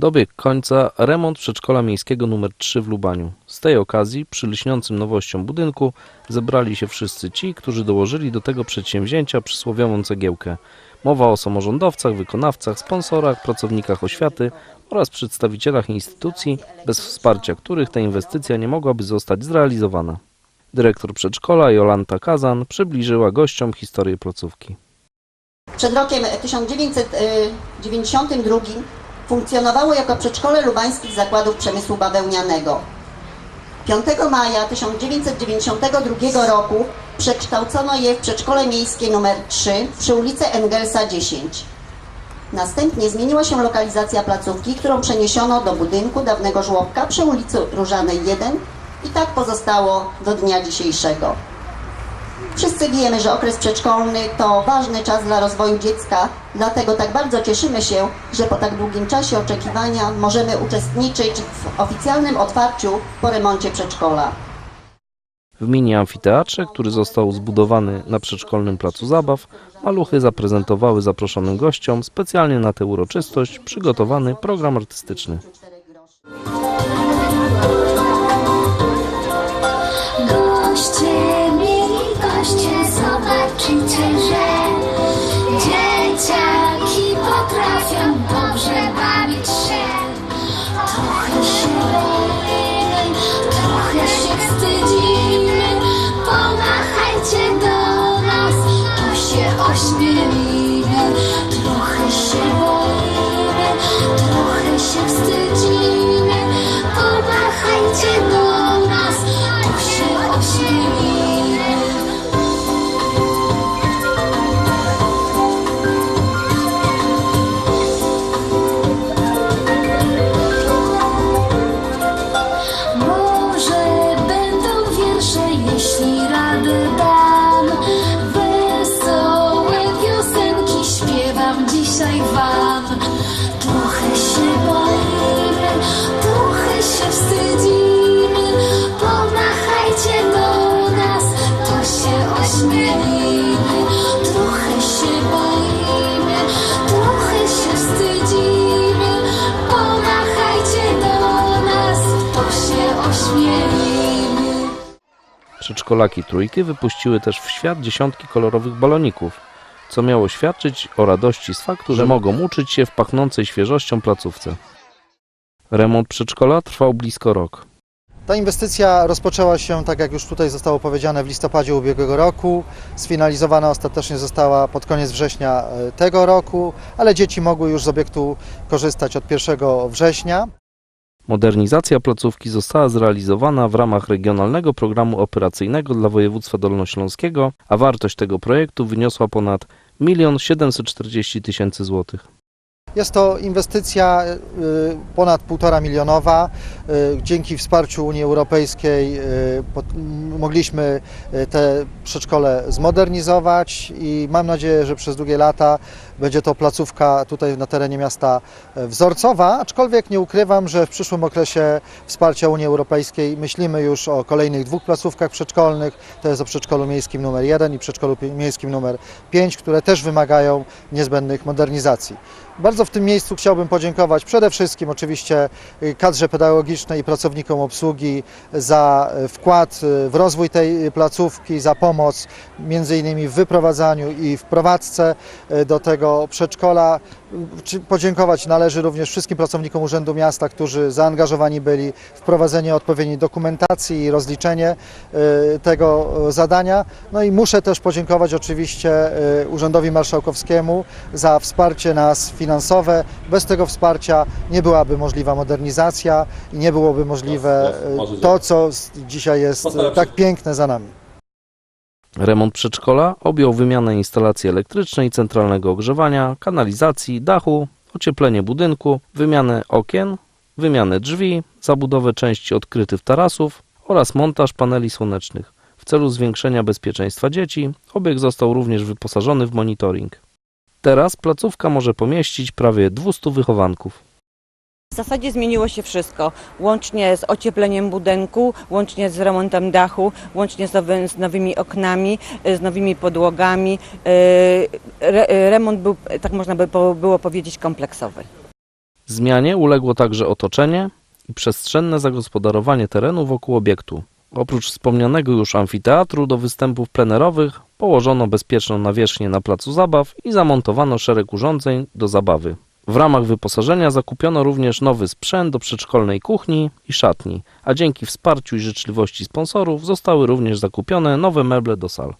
Dobiegł końca remont przedszkola miejskiego nr 3 w Lubaniu. Z tej okazji, przy lśniącym nowością budynku, zebrali się wszyscy ci, którzy dołożyli do tego przedsięwzięcia przysłowiową cegiełkę. Mowa o samorządowcach, wykonawcach, sponsorach, pracownikach oświaty oraz przedstawicielach instytucji, bez wsparcia których ta inwestycja nie mogłaby zostać zrealizowana. Dyrektor przedszkola Jolanta Kazan przybliżyła gościom historię placówki. Przed rokiem 1992 funkcjonowało jako przedszkole Lubańskich Zakładów Przemysłu Bawełnianego. 5 maja 1992 roku przekształcono je w przedszkole miejskie nr 3 przy ulicy Engelsa 10. Następnie zmieniła się lokalizacja placówki, którą przeniesiono do budynku dawnego żłobka przy ulicy Różanej 1 i tak pozostało do dnia dzisiejszego. Wszyscy wiemy, że okres przedszkolny to ważny czas dla rozwoju dziecka, dlatego tak bardzo cieszymy się, że po tak długim czasie oczekiwania możemy uczestniczyć w oficjalnym otwarciu po remoncie przedszkola. W mini amfiteatrze, który został zbudowany na przedszkolnym placu zabaw, maluchy zaprezentowały zaproszonym gościom specjalnie na tę uroczystość przygotowany program artystyczny. Goście, zobaczycie, dzisiaj wam. Trochę się boimy, trochę się wstydzimy. Pomachajcie do nas, to się ośmielimy. Trochę się boimy, trochę się wstydzimy. Pomachajcie do nas, to się ośmielimy. Przedszkolaki trójki wypuściły też w świat dziesiątki kolorowych baloników, co miało świadczyć o radości z faktu, że mogą uczyć się w pachnącej świeżością placówce. Remont przedszkola trwał blisko rok. Ta inwestycja rozpoczęła się, tak jak już tutaj zostało powiedziane, w listopadzie ubiegłego roku. Sfinalizowana ostatecznie została pod koniec września e, tego roku, ale dzieci mogły już z obiektu korzystać od 1 września. Modernizacja placówki została zrealizowana w ramach Regionalnego Programu Operacyjnego dla Województwa Dolnośląskiego, a wartość tego projektu wyniosła ponad 1 740 tysięcy złotych. Jest to inwestycja y, ponad 1,5 milionowa. Y, Dzięki wsparciu Unii Europejskiej y, mogliśmy te przedszkole zmodernizować i mam nadzieję, że przez długie lata będzie to placówka tutaj na terenie miasta e, wzorcowa, aczkolwiek nie ukrywam, że w przyszłym okresie wsparcia Unii Europejskiej myślimy już o kolejnych dwóch placówkach przedszkolnych. To jest o przedszkolu miejskim numer 1 i przedszkolu miejskim numer 5, które też wymagają niezbędnych modernizacji. Bardzo w tym miejscu chciałbym podziękować przede wszystkim oczywiście y, kadrze pedagogicznej i pracownikom obsługi za y, wkład w rozwój tej placówki, za pomoc między innymi w wyprowadzaniu i w prowadzce y, do przedszkola. Podziękować należy również wszystkim pracownikom Urzędu Miasta, którzy zaangażowani byli w prowadzenie odpowiedniej dokumentacji i rozliczenie y, tego zadania. No i muszę też podziękować oczywiście y, Urzędowi Marszałkowskiemu za wsparcie nas finansowe. Bez tego wsparcia nie byłaby możliwa modernizacja i nie byłoby możliwe y, to, co dzisiaj jest tak piękne za nami. Remont przedszkola objął wymianę instalacji elektrycznej, centralnego ogrzewania, kanalizacji, dachu, ocieplenie budynku, wymianę okien, wymianę drzwi, zabudowę części odkrytych tarasów oraz montaż paneli słonecznych. W celu zwiększenia bezpieczeństwa dzieci obiekt został również wyposażony w monitoring. Teraz placówka może pomieścić prawie 200 wychowanków. Zasadzie zmieniło się wszystko, łącznie z ociepleniem budynku, łącznie z remontem dachu, łącznie z, nowy, z nowymi oknami, y, z nowymi podłogami. Y, Re, remont był, tak można by było powiedzieć, kompleksowy. Zmianie uległo także otoczenie i przestrzenne zagospodarowanie terenu wokół obiektu. Oprócz wspomnianego już amfiteatru do występów plenerowych położono bezpieczną nawierzchnię na placu zabaw i zamontowano szereg urządzeń do zabawy. W ramach wyposażenia zakupiono również nowy sprzęt do przedszkolnej kuchni i szatni, a dzięki wsparciu i życzliwości sponsorów zostały również zakupione nowe meble do sal.